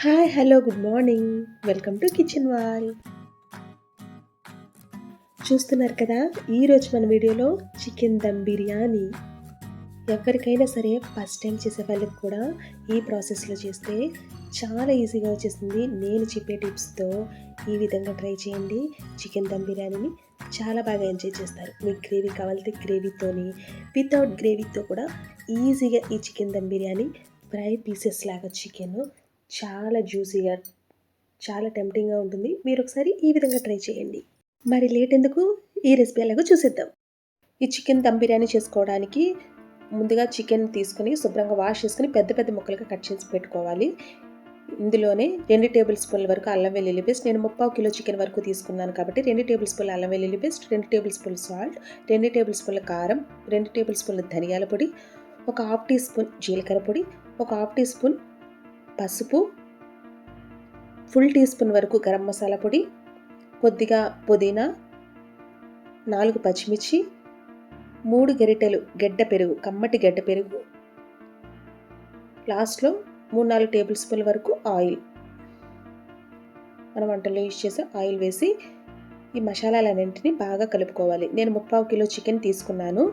Hi hello good morning. Welcome to kitchen wall. చూస్తున్నారు కదా ఈరోజు మన వీడియోలో చికెన్ దమ్ బిర్యానీ. ఎవరికైనా సరే ఫస్ట్ టైం చేసే వాళ్ళకి కూడా ఈ ప్రాసెస్లో చేస్తే చాలా ఈజీగా వచ్చేస్తుంది నేను చెప్పే టిప్స్తో ఈ విధంగా ట్రై చేయండి. చికెన్ దమ్ బిర్యానీని చాలా బాగా ఎంజాయ్ చేస్తారు. మీకు గ్రేవీ కావాలంటే గ్రేవీతోని వితౌట్ గ్రేవీతో కూడా ఈజీగా ఈ chicken dum biryani fry pieces లాగా చికెన్ చాలా జ్యూసీగా చాలా టెంప్టింగ్గా ఉంటుంది. మీరు ఒకసారి ఈ విధంగా ట్రై చేయండి. మరి లేట్ ఎందుకు? ఈ రెసిపీ ఎలాగో చూసేద్దాం. ఈ చికెన్ దమ్ బిర్యానీ చేసుకోవడానికి ముందుగా చికెన్ తీసుకుని శుభ్రంగా వాష్ చేసుకుని పెద్ద పెద్ద ముక్కలుగా కట్ చేసి పెట్టుకోవాలి. ఇందులోనే రెండు టేబుల్ స్పూన్ల వరకు అల్లం వెల్లుల్లి పేస్ట్. నేను ముప్పావు కిలో చికెన్ వరకు తీసుకున్నాను కాబట్టి రెండు టేబుల్ స్పూన్ల అల్లం వెల్లుల్లి పేస్ట్ రెండు టేబుల్ స్పూన్ల సాల్ట్ రెండు టేబుల్ స్పూన్ల కారం రెండు టేబుల్ స్పూన్ల ధనియాల పొడి ఒక హాఫ్ టీ స్పూన్ జీలకర్ర పొడి ఒక హాఫ్ టీ స్పూన్ పసుపు ఫుల్ టీ స్పూన్ వరకు గరం మసాలా పొడి కొద్దిగా పుదీనా నాలుగు పచ్చిమిర్చి మూడు గరిటెలు గడ్డ పెరుగు కమ్మటి గడ్డ పెరుగు. లాస్ట్లో మూడు నాలుగు టేబుల్ స్పూన్ల వరకు ఆయిల్. మనం వంటల్లో యూజ్ చేసే ఆయిల్ వేసి ఈ మసాలాలన్నింటినీ బాగా కలుపుకోవాలి. నేను ముప్పావు కిలో చికెన్ తీసుకున్నాను.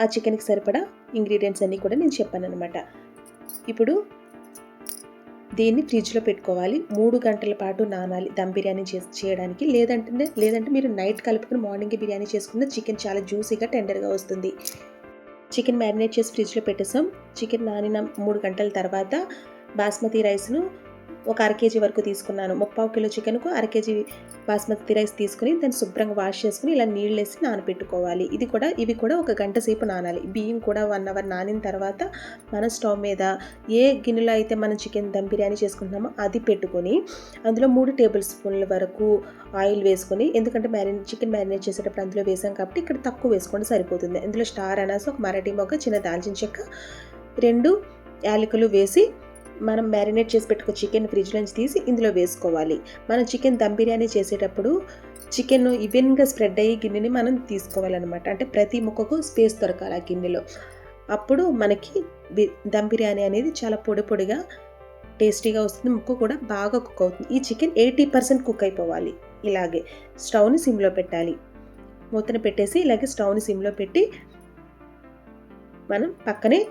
ఆ చికెన్కి సరిపడా ఇంగ్రీడియంట్స్ అన్నీ కూడా నేను చెప్పాను అనమాట ఇప్పుడు దీన్ని ఫ్రిడ్జ్లో పెట్టుకోవాలి. మూడు గంటల పాటు నానాలి దమ్ బిర్యానీ చేసి చేయడానికి. లేదంటే లేదంటే మీరు నైట్ కలుపుకుని మార్నింగ్ బిర్యానీ చేసుకున్న చికెన్ చాలా జ్యూసీగా టెండర్గా వస్తుంది. చికెన్ మ్యారినేట్ చేసి ఫ్రిడ్జ్లో పెట్టేసాం. చికెన్ నానిన మూడు గంటల తర్వాత బాస్మతి రైస్ను ఒక అర కేజీ వరకు తీసుకున్నాను. ముప్పావు కిలో చికెన్కు అర కేజీ బాస్మతి రైస్ తీసుకుని దాన్ని శుభ్రంగా వాష్ చేసుకుని ఇలా నీళ్ళు వేసి నానబెట్టుకోవాలి. ఇది కూడా ఇవి కూడా ఒక గంట సేపు నానాలి. బియ్యం కూడా వన్ అవర్ నానిన తర్వాత మన స్టవ్ మీద ఏ గిన్నెలో అయితే మనం చికెన్ దమ్ బిర్యానీ చేసుకుంటున్నామో అది పెట్టుకొని అందులో మూడు టేబుల్ స్పూన్ల వరకు ఆయిల్ వేసుకొని ఎందుకంటే మ్యారినేట్ చికెన్ మ్యారినేట్ చేసేటప్పుడు అందులో వేసాం కాబట్టి ఇక్కడ తక్కువ వేసుకుంటే సరిపోతుంది. అందులో స్టార్ అనేసి ఒక మరాఠీ మొక్క చిన్న దాల్చిన చెక్క రెండు యాలకులు వేసి మనం మ్యారినేట్ చేసి పెట్టుకున్న చికెన్ ఫ్రిడ్జ్ నుంచి తీసి ఇందులో వేసుకోవాలి. మనం చికెన్ దమ్ బిర్యానీ చేసేటప్పుడు చికెన్ ఈవెన్గా స్ప్రెడ్ అయ్యి గిన్నెని మనం తీసుకోవాలన్నమాట. అంటే ప్రతి ముక్కకు స్పేస్ దొరకాలి ఆ గిన్నెలో. అప్పుడు మనకి దమ్ బిర్యానీ అనేది చాలా పొడి పొడిగా టేస్టీగా వస్తుంది. ముక్క కూడా బాగా కుక్ అవుతుంది. ఈ చికెన్ ఎయిటీ పర్సెంట్ కుక్ అయిపోవాలి. ఇలాగే స్టవ్ని సిమ్లో పెట్టాలి. మూతను పెట్టేసి ఇలాగే స్టవ్ని సిమ్లో పెట్టి మనం పక్కనే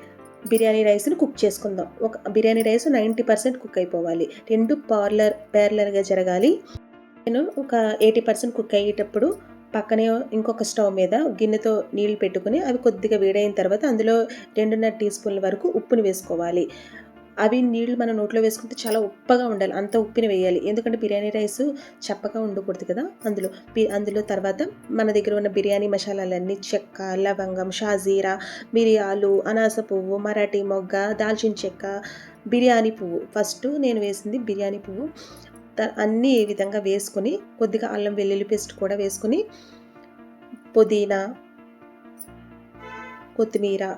బిర్యానీ రైస్ని కుక్ చేసుకుందాం. ఒక biryani rice ninety percent cook అయిపోవాలి. రెండు పార్లర్ పేర్లర్గా జరగాలి. నేను ఒక ఎయిటీ పర్సెంట్ కుక్ అయ్యేటప్పుడు పక్కనే ఇంకొక స్టవ్ మీద గిన్నెతో నీళ్ళు పెట్టుకుని అవి కొద్దిగా వేడైన తర్వాత అందులో రెండున్నర టీ స్పూన్ల వరకు ఉప్పుని వేసుకోవాలి. అవి నీళ్ళు మన నోట్లో వేసుకుంటే చాలా ఉప్పగా ఉండాలి. అంత ఉప్పిని వేయాలి. ఎందుకంటే బిర్యానీ రైస్ చప్పగా ఉండకూడదు కదా. అందులో అందులో తర్వాత మన దగ్గర ఉన్న బిర్యానీ మసాలాలన్నీ చెక్క లవంగం షాజీరా మిరియాలు అనాస పువ్వు మరాఠీ మొగ్గ దాల్చిన చెక్క బిర్యానీ పువ్వు. ఫస్ట్ నేను వేసింది బిర్యానీ పువ్వు. అన్నీ ఈ విధంగా వేసుకొని కొద్దిగా అల్లం వెల్లుల్లి పేస్ట్ కూడా వేసుకొని పుదీనా కొత్తిమీర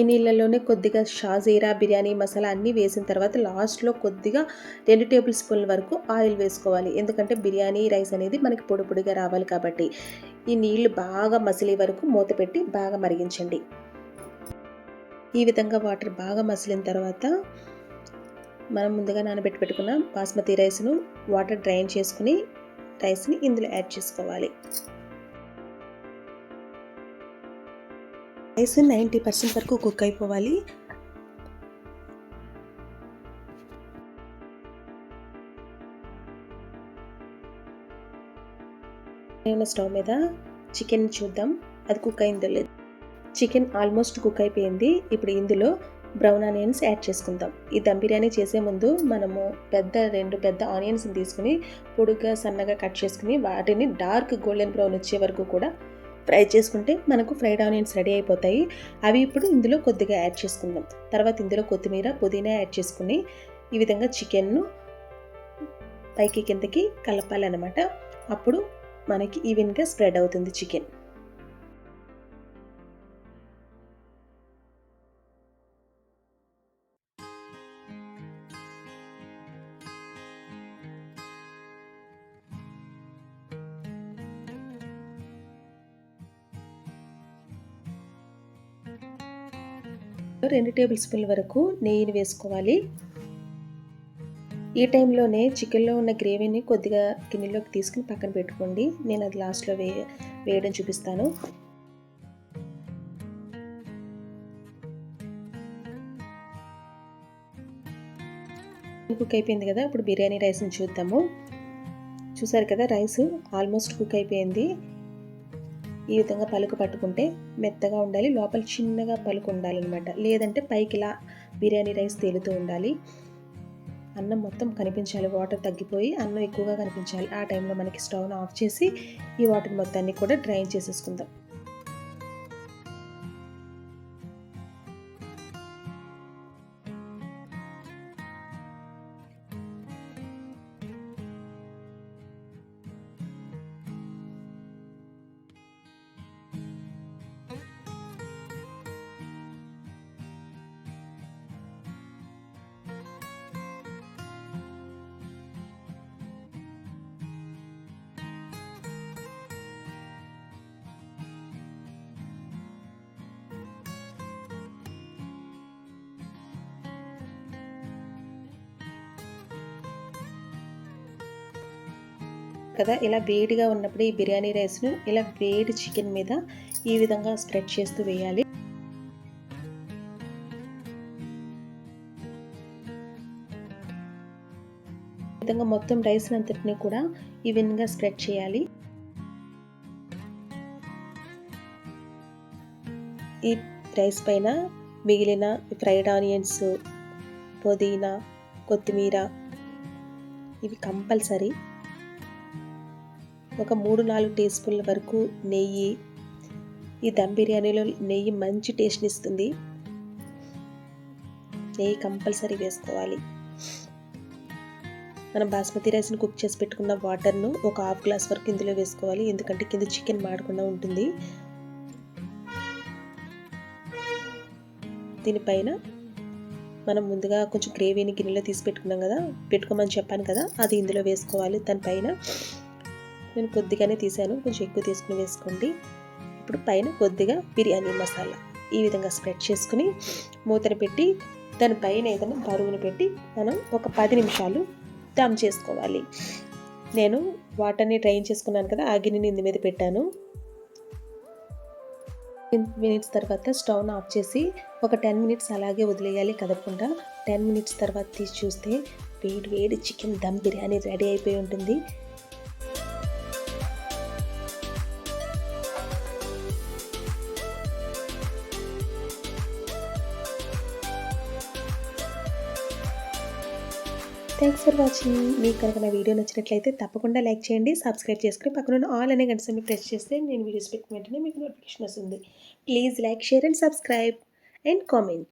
ఈ నీళ్ళలోనే కొద్దిగా షాజీరా బిర్యానీ మసాలా అన్నీ వేసిన తర్వాత లాస్ట్లో కొద్దిగా రెండు టేబుల్ స్పూన్ల వరకు ఆయిల్ వేసుకోవాలి. ఎందుకంటే బిర్యానీ రైస్ అనేది మనకి పొడి పొడిగా రావాలి కాబట్టి ఈ నీళ్ళు బాగా మసిలే వరకు మూత పెట్టి బాగా మరిగించండి. ఈ విధంగా వాటర్ బాగా మసిలిన తర్వాత మనం ముందుగా నానబెట్టి పెట్టుకున్న బాస్మతి రైస్ను వాటర్ డ్రైన్ చేసుకుని రైస్ని ఇందులో యాడ్ చేసుకోవాలి. రైస్ నైంటీ పర్సెంట్ వరకు కుక్ అయిపోవాలి. స్టవ్ మీద చికెన్ చూద్దాం. అది కుక్ అయిందో లేదు. చికెన్ ఆల్మోస్ట్ కుక్ అయిపోయింది. ఇప్పుడు ఇందులో బ్రౌన్ ఆనియన్స్ యాడ్ చేసుకుందాం. ఈ దమ్ బిర్యానీ చేసే ముందు మనము పెద్ద రెండు పెద్ద ఆనియన్స్ తీసుకుని పొడుగ్గా సన్నగా కట్ చేసుకుని వాటిని డార్క్ గోల్డెన్ బ్రౌన్ వచ్చే వరకు కూడా ఫ్రై చేసుకుంటే మనకు ఫ్రైడ్ ఆనియన్స్ రెడీ అయిపోతాయి. అవి ఇప్పుడు ఇందులో కొద్దిగా యాడ్ చేసుకుందాం. తర్వాత ఇందులో కొత్తిమీర పుదీనా యాడ్ చేసుకుని ఈ విధంగా చికెన్ను పైకి కిందకి కలపాలన్నమాట. అప్పుడు మనకి ఈవెన్గా స్ప్రెడ్ అవుతుంది చికెన్. రెండు టేబుల్ స్పూన్ల వరకు నెయ్యిని వేసుకోవాలి. ఈ టైంలోనే చికెన్లో ఉన్న గ్రేవీని కొద్దిగా గిన్నెలోకి తీసుకుని పక్కన పెట్టుకోండి. నేను అది లాస్ట్లో వే వేయడం చూపిస్తాను. కుక్ అయిపోయింది కదా ఇప్పుడు బిర్యానీ రైస్ని చూద్దాము. చూసారు కదా రైస్ ఆల్మోస్ట్ కుక్ అయిపోయింది. ఈ విధంగా పలుకు పట్టుకుంటే మెత్తగా ఉండాలి. లోపల చిన్నగా పలుకు ఉండాలన్నమాట. లేదంటే పైకి ఇలా బిర్యానీ రైస్ తేలుతూ ఉండాలి. అన్నం మొత్తం కనిపించాలి. వాటర్ తగ్గిపోయి అన్నం ఎక్కువగా కనిపించాలి. ఆ టైంలో మనకి స్టవ్ను ఆఫ్ చేసి ఈ వాటర్ మొత్తాన్ని కూడా డ్రైన్ చేసేసుకుందాం. కదా ఇలా వేడిగా ఉన్నప్పుడు ఈ బిర్యానీ రైస్ను ఇలా వేడి చికెన్ మీద ఈ విధంగా స్ప్రెడ్ చేస్తూ వేయాలి. విధంగా మొత్తం రైస్ అంతటిని కూడా ఈవెన్గా స్ప్రెడ్ చేయాలి. ఈ రైస్ పైన మిగిలిన ఫ్రైడ్ ఆనియన్స్ పుదీనా కొత్తిమీర ఇవి కంపల్సరీ ఒక మూడు నాలుగు టీ స్పూన్ల వరకు నెయ్యి. ఈ దమ్ బిర్యానీలో నెయ్యి మంచి టేస్ట్ని ఇస్తుంది. నెయ్యి కంపల్సరీ వేసుకోవాలి. మనం బాస్మతి రైస్ని కుక్ చేసి పెట్టుకున్న వాటర్ను ఒక హాఫ్ గ్లాస్ వరకు ఇందులో వేసుకోవాలి. ఎందుకంటే కింద చికెన్ మాడకుండా ఉంటుంది. దీనిపైన మనం ముందుగా కొంచెం గ్రేవీని గిన్నెలో తీసి పెట్టుకున్నాం కదా పెట్టుకోమని చెప్పాను కదా అది ఇందులో వేసుకోవాలి. దానిపైన నేను కొద్దిగానే తీసాను. కొంచెం ఎక్కువ తీసుకుని వేసుకోండి. ఇప్పుడు పైన కొద్దిగా బిర్యానీ మసాలా ఈ విధంగా స్ప్రెడ్ చేసుకుని మూతను పెట్టి దానిపైన ఏదైనా బరువును పెట్టి మనం ఒక పది నిమిషాలు దమ్ చేసుకోవాలి. నేను వాటర్ని డ్రైన్ చేసుకున్నాను కదా ఆ గిన్నెని ఇందు మీద పెట్టాను. మినిట్స్ తర్వాత స్టవ్ను ఆఫ్ చేసి ఒక టెన్ మినిట్స్ అలాగే వదిలేయాలి కదపకుండా. టెన్ మినిట్స్ తర్వాత తీసి చూస్తే వేడి వేడి చికెన్ దమ్ బిర్యానీ రెడీ అయిపోయి ఉంటుంది. థ్యాంక్స్ ఫర్ వాచింగ్ మీకు కనుక నా వీడియో నచ్చినట్లయితే తప్పకుండా లైక్ చేయండి సబ్స్క్రైబ్ చేసుకుని పక్కన ఆల్ అనే గంట సమయం ప్రెస్ చేస్తే నేను వీడియోస్ పెట్టిన వెంటనే మీకు నోటిఫికేషన్ వస్తుంది. Please like share and subscribe and comment